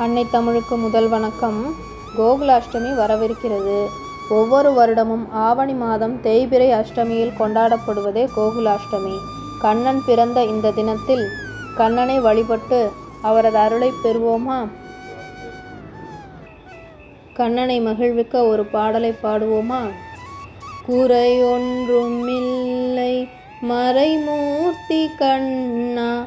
அன்னை தமிழுக்கு முதல் வணக்கம். கோகுலாஷ்டமி வரவிருக்கிறது. ஒவ்வொரு வருடமும் ஆவணி மாதம் தேய்பிரை அஷ்டமியில் கொண்டாடப்படுவதே கோகுலாஷ்டமி. கண்ணன் பிறந்த இந்த தினத்தில் கண்ணனை வழிபட்டு அவரது அருளை பெறுவோமா? கண்ணனை மகிழ்விக்க ஒரு பாடலை பாடுவோமா? குறை ஒன்றுமில்லை மறைமூர்த்தி கண்ணா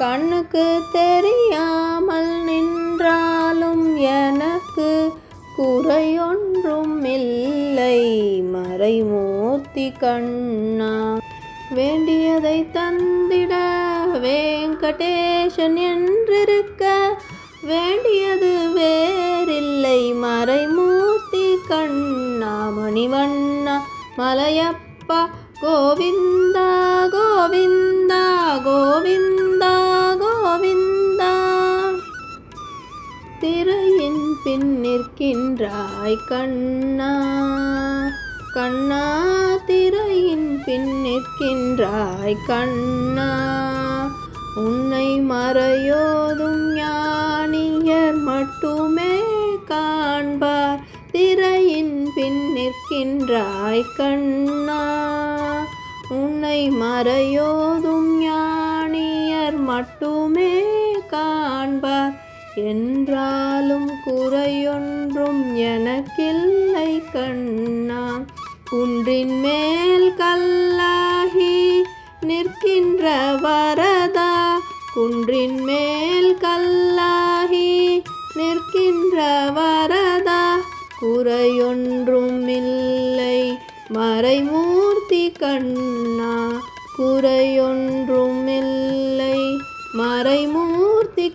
கண்ணுக்கு தெரியாமல் நின்றாலும் எனக்கு குறையொன்றும் இல்லை. மறைமூர்த்தி கண்ணா வேண்டியதை தந்திட வெங்கடேசன் என்றிருக்க வேண்டியது வேறில்லை. மறைமூர்த்தி கண்ணா மணிவண்ணா மலையப்பா கோவிந்தா கோவிந்தா கோவிந்தா பின் நிற்கின்றாய் கண்ணா கண்ணா திரையின் பின் நிற்கின்றாய் கண்ணா. உன்னை மறையோதும் ஞானியர் மட்டுமே காண்பார். திரையின் பின் நிற்கின்றாய் கண்ணா. உன்னை மறையோதும் ஞானியர் மட்டுமே என்றாலும் குறையொன்றும் எனக்கில்லை கண்ணா. குன்றின் மேல் கல்லாகி நிற்கின்ற வரதா? குன்றின் மேல் கல்லாகி நிற்கின்ற வரதா? குறையொன்றும் இல்லை. மறைமூர்த்தி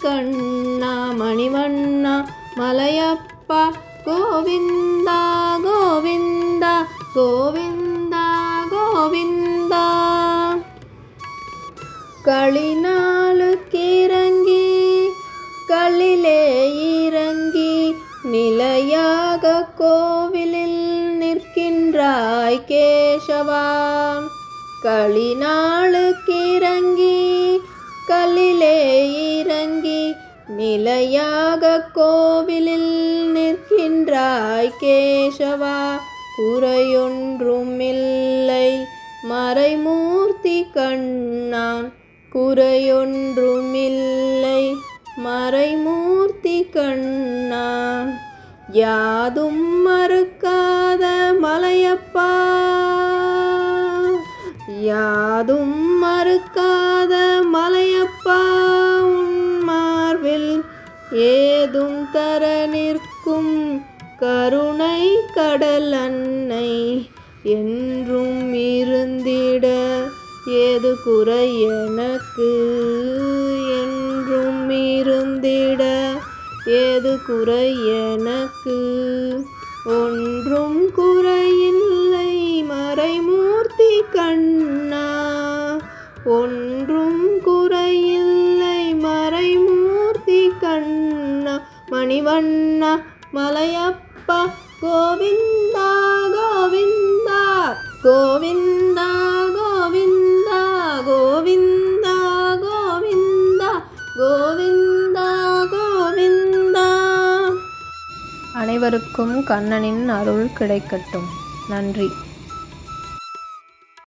கண்ணா மணிவண்ணா மலையப்பா கோவிந்தா கோவிந்தா கோவிந்தா கோவிந்தா. களிநாளுக்கிறங்கி களிலே இறங்கி நிலையாக கோவிலில் நிற்கின்றாய் கேசவா. களிநாளுக்கிறங்கி நிலையாக கோவிலில் நிற்கின்றாய் கேசவா. குறையொன்றுமில்லை. மறைமூர்த்தி கண்ணான். குறையொன்றுமில்லை. மறைமூர்த்தி கண்ணான். யாதும் மறுக்காத மலையப்பா. யாதும் மறுக்காத மலையப்பா. ஏதும் தர நிற்கும் கருணை கடல் அன்னை என்றும் இருந்திட ஏது குறை எனக்கு? என்றும் இருந்திட ஏது குறை எனக்கு? ஒன்றும் குறையில்லை மறைமூர்த்தி கண்ணா ஒன் மணிவண்ணா மலையப்பா கோவிந்தா கோவிந்தா கோவிந்தா கோவிந்தா கோவிந்தா கோவிந்தா கோவிந்தா கோவிந்தா. அனைவருக்கும் கண்ணனின் அருள் கிடைக்கட்டும். நன்றி.